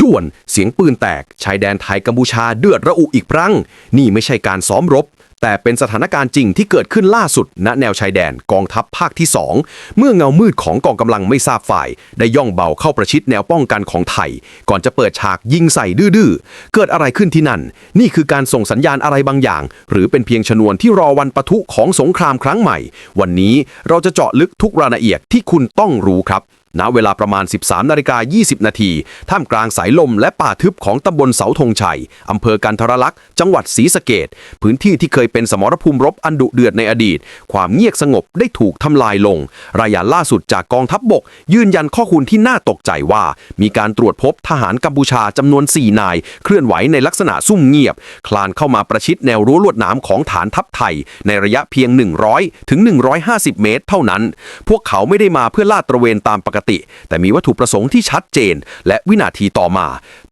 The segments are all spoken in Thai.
ด่วนเสียงปืนแตก ชายแดนไทยกัมพูชาเดือดระอุอีกครั้ง นี่ไม่ใช่การซ้อมรบ แต่เป็นสถานการณ์จริงที่เกิดขึ้นล่าสุด ณแนวชายแดนกองทัพภาคที่ 2 เมื่อเงามืดของกองกำลังไม่ทราบฝ่าย ได้ย่องเบาเข้าประชิดแนวป้องกันของไทย ก่อนจะเปิดฉากยิงใส่ดื้อๆเกิดอะไรขึ้นที่นั่น นี่คือการส่งสัญญาณอะไรบางอย่าง หรือเป็นเพียงชนวนที่รอวันปะทุของสงครามครั้งใหม่ วันนี้เราจะเจาะลึกทุกรายละเอียดที่คุณต้องรู้ครับณเวลาประมาณ 13นาฬิกา20 นาที ท่ามกลางสายลมและป่าทึบของตำบลเสาธงชัย อำเภอกันทรลักษณ์ จังหวัดศรีสะเกดพื้นที่ที่เคยเป็นสมรภูมิรบอันดุเดือดในอดีต ความเงียบสงบได้ถูกทำลายลง รายงานล่าสุดจากกองทัพบบก ยืนยันข้อมูลที่น่าตกใจว่า มีการตรวจพบทหารกัมพูชาจำนวน 4 นาย เคลื่อนไหวในลักษณะซุ่มเงียบ คลานเข้ามาประชิดแนวรั้วลวดหนามของฐานทัพไทย ในระยะเพียง 100 ถึง 150 เมตร เท่านั้น พวกเขาไม่ได้มาเพื่อลาดตระเวนตามปกติ แต่มีวัตถุประสงค์ที่ชัดเจน และวินาทีต่อมา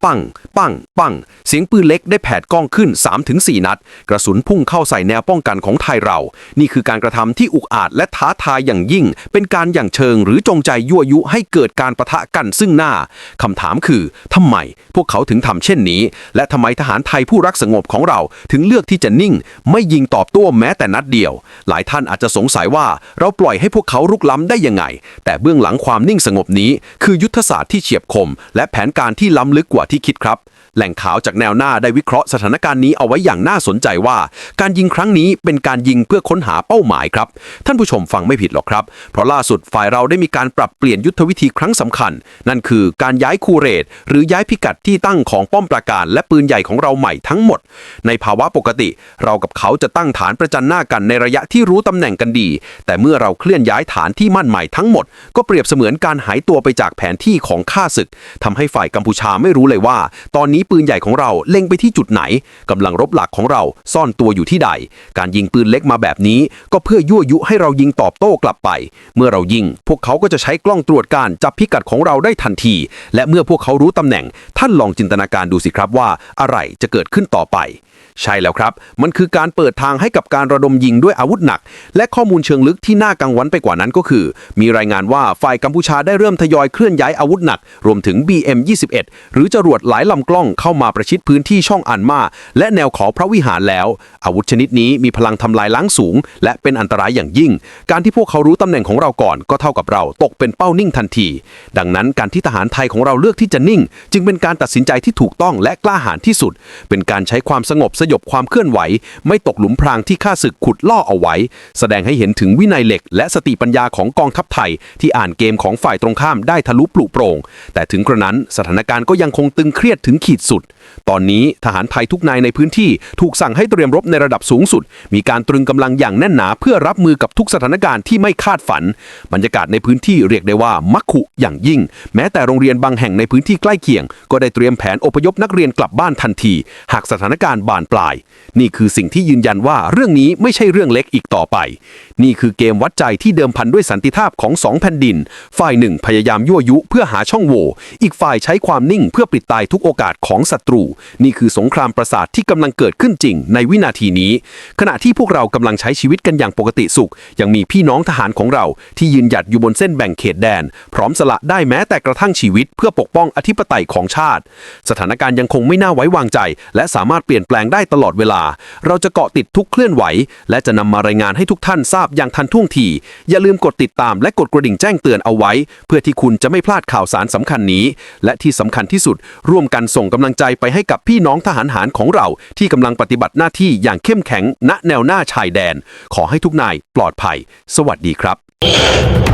ปัง ปัง ปัง เสียงปืนเล็กได้แผดกล้องขึ้น 3-4 นัด กระสุนพุ่งเข้าใส่แนวป้องกันของไทยเรา นี่คือการกระทำที่อุกอาจและท้าทายอย่างยิ่ง เป็นการอย่างเชิงหรือจงใจยั่วยุให้เกิดการประทะกันซึ่งหน้าคำถามคือทำไม พวกเขาถึงทำเช่นนี้ และทำไมทหารไทยผู้รักสงบของเราถึงเลือกที่จะนิ่ง ไม่ยิงตอบโต้แม้แต่นัดเดียว หลายท่านอาจจะสงสัยว่าเราปล่อยให้พวกเขารุกล้ำได้ยังไง แต่เบื้องหลังความนิ่งสงบนี้ คือยุทธศาสตร์ที่เฉียบคม และแผนการที่ล้ำลึกกว่าที่คิดครับ แหล่งข่าวจากแนวหน้าได้วิเคราะห์สถานการณ์นี้เอาไว้อย่างน่าสนใจว่า การยิงครั้งนี้เป็นการยิงเพื่อค้นหาเป้าหมายครับ ท่านผู้ชมฟังไม่ผิดหรอกครับ เพราะล่าสุดฝ่ายเราได้มีการปรับเปลี่ยนยุทธวิธีครั้งสำคัญ นั่นคือการย้ายคูเรต หรือย้ายพิกัดที่ตั้งของป้อมปราการ และปืนใหญ่ของเราใหม่ทั้งหมด ในภาวะปกติ เรากับเขาจะตั้งฐานประจันหน้ากันในระยะที่รู้ตำแหน่งกันดี แต่เมื่อเราเคลื่อนย้ายฐานที่มั่นใหม่ทั้งหมด ก็เปรียบเสมือนการหายตัวไปจากแผนที่ของข้าศึกทำให้ฝ่ายกัมพูชาไม่รู้เลยว่า ตอนนี้ปืนใหญ่ของเราเล็งไปที่จุดไหนกำลังรบหลักของเราซ่อนตัวอยู่ที่ใด การยิงปืนเล็กมาแบบนี้ ก็เพื่อยั่วยุให้เรายิงตอบโต้กลับไป เมื่อเรายิง พวกเขาก็จะใช้กล้องตรวจการจับพิกัดของเราได้ทันที และเมื่อพวกเขารู้ตำแหน่ง ท่านลองจินตนาการดูสิครับว่า อะไรจะเกิดขึ้นต่อไป ใช่แล้วครับ มันคือการเปิดทางให้กับการระดมยิงด้วยอาวุธหนัก และข้อมูลเชิงลึกที่น่ากังวลไปกว่านั้นก็คือ มีรายงานว่าฝ่ายกัมพูชาได้เริ่มทยอยเคลื่อนย้ายอาวุธหนัก รวมถึง BM21 หรือจรวดหลายลำกล้องเข้ามาประชิดพื้นที่ช่องอันมา และแนวขอพระวิหารแล้ว อาวุธชนิดนี้มีพลังทำลายล้างสูง และเป็นอันตรายอย่างยิ่ง การที่พวกเขารู้ตำแหน่งของเราก่อน ก็เท่ากับเราตกเป็นเป้านิ่งทันที ดังนั้นการที่ทหารไทยของเราเลือกที่จะนิ่ง จึงเป็นการตัดสินใจที่ถูกต้องและกล้าหาญที่สุด เป็นการใช้ความสงบสยบความเคลื่อนไหว ไม่ตกหลุมพรางที่ข้าศึกขุดล่อเอาไว้ แสดงให้เห็นถึงวินัยเหล็ก และสติปัญญาของกองทัพไทย ที่อ่านเกมของฝ่ายตรงข้ามได้ทะลุปลุโปร่ง แต่ถึงกระนั้นสถานการณ์ก็ยังคงตึงเครียดถึงขีดสุด ตอนนี้ทหารไทยทุกนายในพื้นที่ถูกสั่งให้เตรียมรบในระดับสูงสุด มีการตรึงกำลังอย่างแน่นหนาเพื่อรับมือกับทุกสถานการณ์ที่ไม่คาดฝัน บรรยากาศในพื้นที่เรียกได้ว่ามักขุอย่างยิ่ง แม้แต่โรงเรียนบางแห่งในพื้นที่ใกล้เคียง ก็ได้เตรียมแผนอพยพนักเรียนกลับบ้านทันที หากสถานการณ์บานปลาย นี่คือสิ่งที่ยืนยันว่าเรื่องนี้ไม่ใช่เรื่องเล็กอีกต่อไป นี่คือเกมวัดใจที่เดิมพันด้วยสันติภาพของสองแผ่นดิน ฝ่ายหนึ่งพยายามยั่วยุเพื่อหาช่องโหว่ อีกฝ่ายใช้ความนิ่งเพื่อปิดตายทุกโอกาสของศัตรู นี่คือสงครามประสาทที่กำลังเกิดขึ้นจริง ในวินาทีนี้ ขณะที่พวกเรากำลังใช้ชีวิตกันอย่างปกติสุข ยังมีพี่น้องทหารของเราที่ยืนหยัดอยู่บนเส้นแบ่งเขตแดน พร้อมสละได้แม้แต่กระทั่งชีวิต เพื่อปกป้องอธิปไตยของชาติ สถานการณ์ยังคงไม่น่าไว้วางใจ และสามารถเปลี่ยนแปลงได้ตลอดเวลา เราจะเกาะติดทุกเคลื่อนไหว และจะนำมารายงานให้ทุกท่านทราบอย่างทันท่วงที อย่าลืมกดติดตามและกดกระดิ่งแจ้งเตือนเอาไว้ เพื่อที่คุณจะไม่พลาดข่าวสารสำคัญนี้ และที่สำคัญที่สุด ร่วมกันส่งกำลังใจไปให้กับพี่น้องทหารหารของเรา ที่กำลังปฏิบัติหน้าที่อย่างเข้มแข็งณแนวหน้าชายแดน ขอให้ทุกนายปลอดภัย สวัสดีครับ